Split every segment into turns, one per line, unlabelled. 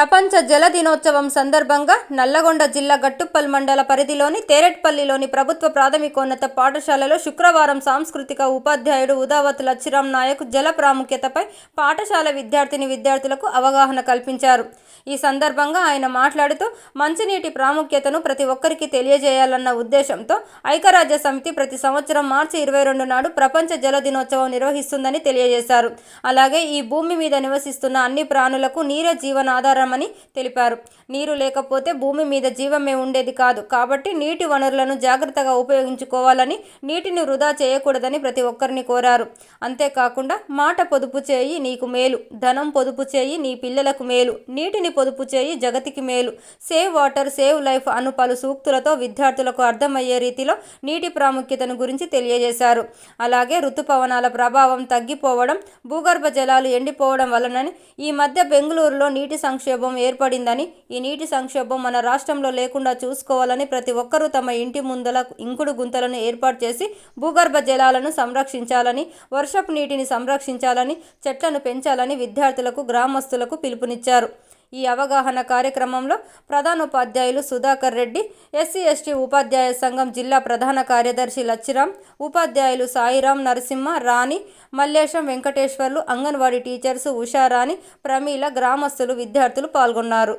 ప్రపంచ జల దినోత్సవం సందర్భంగా నల్లగొండ జిల్లా గట్టుప్పల్ మండల పరిధిలోని తేరెట్పల్లిలోని ప్రభుత్వ ప్రాథమికోన్నత పాఠశాలలో శుక్రవారం సాంస్కృతిక ఉపాధ్యాయుడు ఉదావత్ లచ్చిరామ్ నాయక్ జల ప్రాముఖ్యతపై పాఠశాల విద్యార్థిని విద్యార్థులకు అవగాహన కల్పించారు. ఈ సందర్భంగా ఆయన మాట్లాడుతూ మంచినీటి ప్రాముఖ్యతను ప్రతి ఒక్కరికి తెలియజేయాలన్న ఉద్దేశంతో ఐక్యరాజ్య సమితి ప్రతి సంవత్సరం మార్చి ఇరవై రెండు నాడు ప్రపంచ జల దినోత్సవం నిర్వహిస్తుందని తెలియజేశారు. అలాగే ఈ భూమి మీద నివసిస్తున్న అన్ని ప్రాణులకు నీరే జీవనాధారమని తెలిపారు. నీరు లేకపోతే భూమి మీద జీవమే ఉండేది కాదు. కాబట్టి నీటి వనరులను జాగ్రత్తగా ఉపయోగించుకోవాలని నీటిని వృధా చేయకూడదని ప్రతి ఒక్కరిని కోరారు. అంతేకాకుండా మాట పొదుపు చేయి నీకు మేలు ధనం పొదుపు చేయి నీ పిల్లలకు మేలు నీటిని పొదుపు చేయి జగతికి మేలు. సేవ్ వాటర్ సేవ్ లైఫ్ అను పలు సూక్తులతో విద్యార్థులకు అర్థమయ్యే రీతిలో నీటి ప్రాముఖ్యతను గురించి తెలియజేశారు. అలాగే ఋతుపవనాల ప్రభావం తగ్గిపోవడం భూగర్భ జలాలు ఎండిపోవడం వలనని ఈ మధ్య బెంగళూరులో నీటి సంక్షోభం ఏర్పడిందని ఈ నీటి సంక్షోభం మన రాష్ట్రంలో లేకుండా చూసుకోవాలని ప్రతి ఒక్కరూ తమ ఇంటి ముందల ఇంకుడు గుంతలను ఏర్పాటు చేసి భూగర్భ జలాలను సంరక్షించాలని వర్షపు నీటిని సంరక్షించాలని చెట్లను పెంచాలని విద్యార్థులకు గ్రామస్తులకు పిలుపునిచ్చారు. ఈ అవగాహన కార్యక్రమంలో ప్రధానోపాధ్యాయులు సుధాకర్ రెడ్డి ఎస్సీ ఎస్టీ ఉపాధ్యాయ సంఘం జిల్లా ప్రధాన కార్యదర్శి లచ్చిరాం ఉపాధ్యాయులు సాయిరాం నరసింహ రాణి మల్లేశం వెంకటేశ్వర్లు అంగన్వాడీ టీచర్స్ ఉషారాణి ప్రమీల గ్రామస్తులు విద్యార్థులు పాల్గొన్నారు.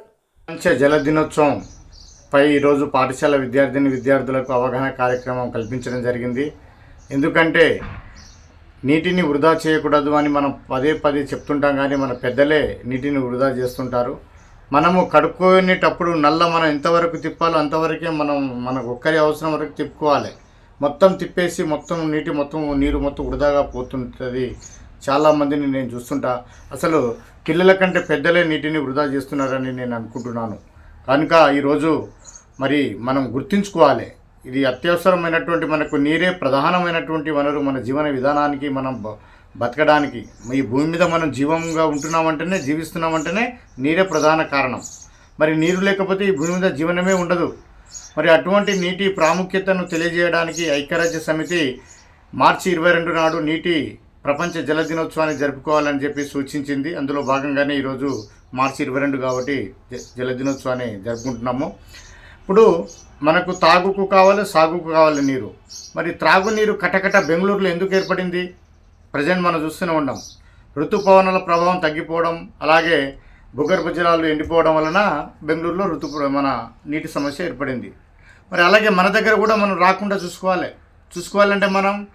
జల దినోత్సవం పై ఈరోజు పాఠశాల విద్యార్థిని విద్యార్థులకు అవగాహన కార్యక్రమం కల్పించడం జరిగింది. ఎందుకంటే నీటిని వృధా చేయకూడదు అని మనం పదే పదే చెప్తుంటాం కానీ మన పెద్దలే నీటిని వృధా చేస్తుంటారు. మనము కడుక్కునేటప్పుడు నల్ల మనం ఎంతవరకు తిప్పాలో అంతవరకే మనం మనకు ఒక్కరి అవసరం వరకు తిప్పుకోవాలి. మొత్తం తిప్పేసి మొత్తం నీటి మొత్తం నీరు మొత్తం వృధాగా పోతుంటుంది. చాలామందిని నేను చూస్తుంటా. అసలు పిల్లల కంటే పెద్దలే నీటిని వృధా చేస్తున్నారని నేను అనుకుంటున్నాను. కనుక ఈరోజు మరి మనం గుర్తుంచుకోవాలి. ఇది అత్యవసరమైనటువంటి మనకు నీరే ప్రధానమైనటువంటి వనరు మన జీవన విధానానికి మనం బ- బతకడానికి. ఈ భూమి మీద మనం జీవంగా ఉంటున్నామంటేనే జీవిస్తున్నామంటేనే నీరే ప్రధాన కారణం. మరి నీరు లేకపోతే ఈ భూమి మీద జీవనమే ఉండదు. మరి అటువంటి నీటి ప్రాముఖ్యతను తెలియజేయడానికి ఐక్యరాజ్య సమితి మార్చి ఇరవై రెండు నాడు నీటి ప్రపంచ జల దినోత్సవాన్ని జరుపుకోవాలని చెప్పి సూచించింది. అందులో భాగంగానే ఈరోజు మార్చి ఇరవై రెండు కాబట్టి జ- జల దినోత్సవాన్ని జరుపుకుంటున్నాము. ఇప్పుడు మనకు తాగుకు కావాలి సాగుకు కావాలి నీరు. మరి త్రాగునీరు కటకట బెంగళూరులో ఎందుకు ఏర్పడింది? ప్రజెంట్ మనం చూస్తూనే ఉన్నాం. ఋతుపవనాల ప్రభావం తగ్గిపోవడం అలాగే భూగర్భ జలాలు ఎండిపోవడం వలన బెంగళూరులో ఋతు మన నీటి సమస్య ఏర్పడింది. మరి అలాగే మన దగ్గర కూడా మనం రాకుండా చూసుకోవాలి. చూసుకోవాలంటే మనం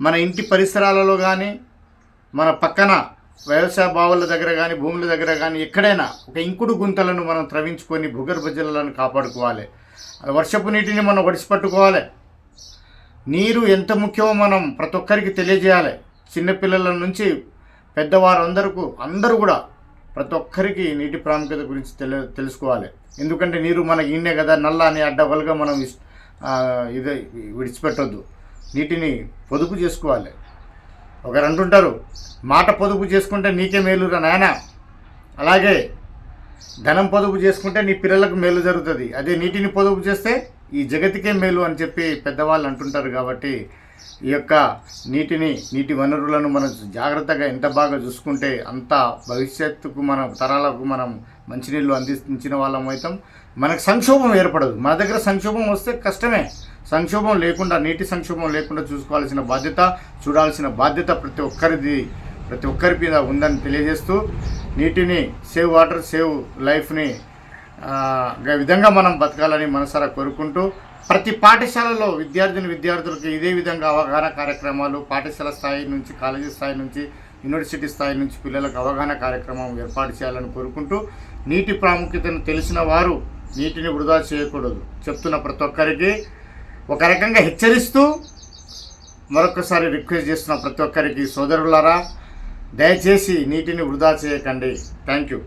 మన ఇంటి పరిసరాలలో కానీ మన పక్కన వ్యవసాయ బావుల దగ్గర కానీ భూముల దగ్గర కానీ ఎక్కడైనా ఒక ఇంకుడు గుంతలను మనం త్రవించుకొని భూగర్భ జలాలను కాపాడుకోవాలి. వర్షపు నీటిని మనం ఒడిసిపట్టుకోవాలి. నీరు ఎంత ముఖ్యమో మనం ప్రతి ఒక్కరికి తెలియజేయాలి. చిన్నపిల్లల నుంచి పెద్దవారందరకు అందరూ కూడా ప్రతి ఒక్కరికి నీటి ప్రాముఖ్యత గురించి తెలి తెలుసుకోవాలి. ఎందుకంటే నీరు మనకి ఇన్నే కదా నల్ల అని అడ్డవలుగా మనం ఇది విడిచిపెట్టొద్దు. నీటిని పొదుపు చేసుకోవాలి. ఒకరు అంటుంటారు మాట పొదుపు చేసుకుంటే నీకే మేలురా నాయన. అలాగే ధనం పొదుపు చేసుకుంటే నీ పిల్లలకు మేలు జరుగుతుంది. అదే నీటిని పొదుపు చేస్తే ఈ జగతికే మేలు అని చెప్పి పెద్దవాళ్ళు అంటుంటారు కాబట్టి ఈ యొక్క నీటిని నీటి వనరులను మనం జాగ్రత్తగా ఎంత బాగా చూసుకుంటే అంత భవిష్యత్తుకు మన తరాలకు మనం మంచినీళ్ళు అందించిన వాళ్ళం అవుతాం. మనకు సంక్షోభం ఏర్పడదు. మన దగ్గర సంక్షోభం వస్తే కష్టమే. సంక్షోభం లేకుండా నీటి సంక్షోభం లేకుండా చూసుకోవాల్సిన బాధ్యత చూడాల్సిన బాధ్యత ప్రతి ఒక్కరిది ప్రతి ఒక్కరి మీద ఉందని తెలియజేస్తూ నీటిని సేవ్ వాటర్ సేవ్ లైఫ్ని విధంగా మనం బతకాలని మనసారా కోరుకుంటూ ప్రతి పాఠశాలలో విద్యార్థిని విద్యార్థులకు ఇదే విధంగా అవగాహన కార్యక్రమాలు పాఠశాల స్థాయి నుంచి కాలేజీ స్థాయి నుంచి యూనివర్సిటీ స్థాయి నుంచి పిల్లలకు అవగాహన కార్యక్రమం ఏర్పాటు చేయాలని కోరుకుంటూ నీటి ప్రాముఖ్యతను తెలిసిన వారు నీటిని వృధా చేయకూడదు. చెప్తున్న ప్రతి ఒక్కరికి ఒక రకంగా హెచ్చరిస్తూ మరొకసారి రిక్వెస్ట్ చేస్తున్న ప్రతి ఒక్కరికి సోదరులారా దయచేసి నీటిని వృధా చేయకండి. Thank you.